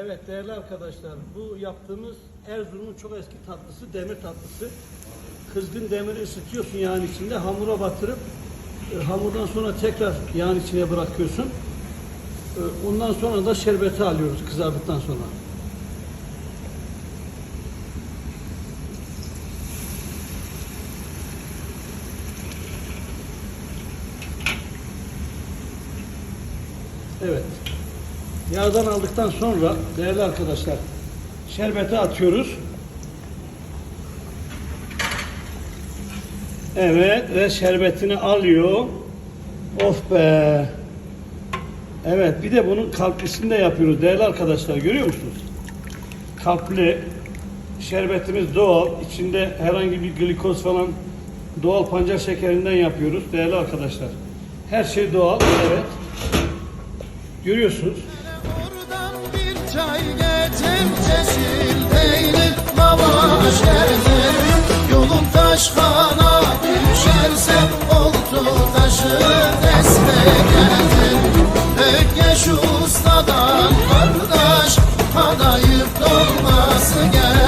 Evet değerli arkadaşlar bu yaptığımız Erzurum'un çok eski tatlısı demir tatlısı. Kızgın demiri ısıtıyorsun yağın içinde hamura batırıp e, hamurdan sonra tekrar yağın içine bırakıyorsun. E, ondan sonra da şerbeti alıyoruz kızardıktan sonra. Evet. Yağdan aldıktan sonra değerli arkadaşlar şerbeti atıyoruz. Evet ve şerbetini alıyor. Of be. Evet bir de bunun kalplisini de yapıyoruz değerli arkadaşlar görüyor musunuz? Kalpli şerbetimiz doğal. içinde herhangi bir glikoz falan doğal pancar şekerinden yapıyoruz değerli arkadaşlar. Her şey doğal. Evet. Görüyorsunuz. Oradan bir çay getir cesil peynir lavaş Yolun taş kana düşerse oltu taşı deste getir. Bekle şu ustadan kardeş kadayıf dolması gel